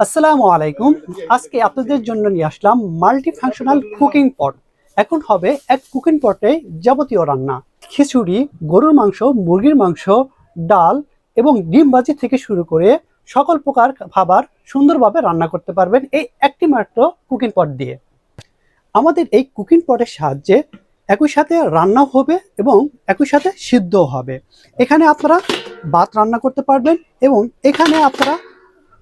আসসালামু আলাইকুম। আজকে আপনাদের জন্য নিয়ে আসলাম মাল্টি ফাংশনাল কুকিং পট এখন হবে এক কুকিং পটে যাবতীয় রান্না। খিচুড়ি, গরুর মাংস, মুরগির মাংস, ডাল এবং ডিম ভাজি থেকে শুরু করে সকল প্রকার খাবার সুন্দরভাবে রান্না করতে পারবেন এই একটি মাত্র কুকিং পট দিয়ে। আমাদের এই কুকিং পটের সাহায্যে একই সাথে রান্নাও হবে এবং একই সাথে সিদ্ধও হবে। এখানে আপনারা ভাত রান্না করতে পারবেন এবং এখানে আপনারা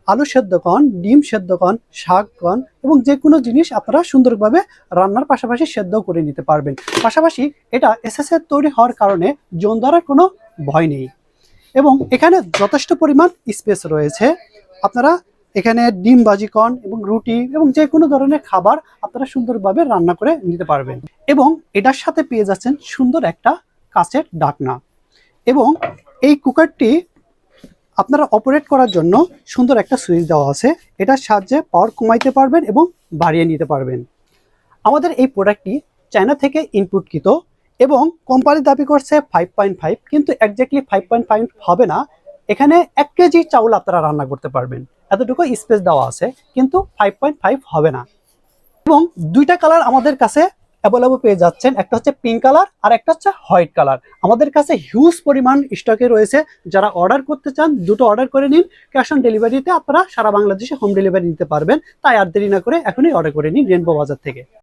আলু সেদ্ধ কন ডিম সেদ্ধ কন শাক কন এবং যে কোনো জিনিস আপনারা সুন্দরভাবে রান্নার পাশাপাশি সেদ্ধ করে নিতে পারবেন। পাশাপাশি এটা এসএসএর তৈরি হওয়ার কারণে জোন ধরার কোনো ভয় নেই এবং এখানে যথেষ্ট পরিমাণ স্পেস রয়েছে। আপনারা এখানে ডিম বাজি কন এবং রুটি এবং যে কোনো ধরনের খাবার আপনারা সুন্দরভাবে রান্না করে নিতে পারবেন এবং এটার সাথে পেয়ে যাচ্ছেন সুন্দর একটা কাঁচের ডাকনা এবং এই কুকারটি আপনারা অপারেট করার জন্য সুন্দর একটা সুইচ দেওয়া আছে। এটার সাহায্যে পাওয়ার কমাইতে পারবেন এবং বাড়িয়ে নিতে পারবেন। আমাদের এই প্রোডাক্টটি চায়না থেকে ইনপুটকৃত এবং কোম্পানি দাবি করছে ফাইভ পয়েন্ট ফাইভ কিন্তু একজাক্টলি ফাইভ পয়েন্ট ফাইভ হবে না। এখানে এক কেজি চাউল আপনারা রান্না করতে পারবেন। এতটুকু স্পেস দেওয়া আছে, কিন্তু ফাইভ পয়েন্ট ফাইভ হবে না। এবং দুইটা কালার আমাদের কাছে অ্যাভেলেবল পেয়ে যাচ্ছেন। একটা হচ্ছে পিঙ্ক কালার আর একটা হচ্ছে হোয়াইট কালার আমাদের কাছে হিউজ পরিমাণ স্টকে রয়েছে। যারা অর্ডার করতে চান, দুটো অর্ডার করে নিন। ক্যাশ অন ডেলিভারিতে আপনারা সারা বাংলাদেশে হোম ডেলিভারি নিতে পারবেন। তাই আর দেরি না করে এখনই অর্ডার করে নিন রেনবো বাজার থেকে।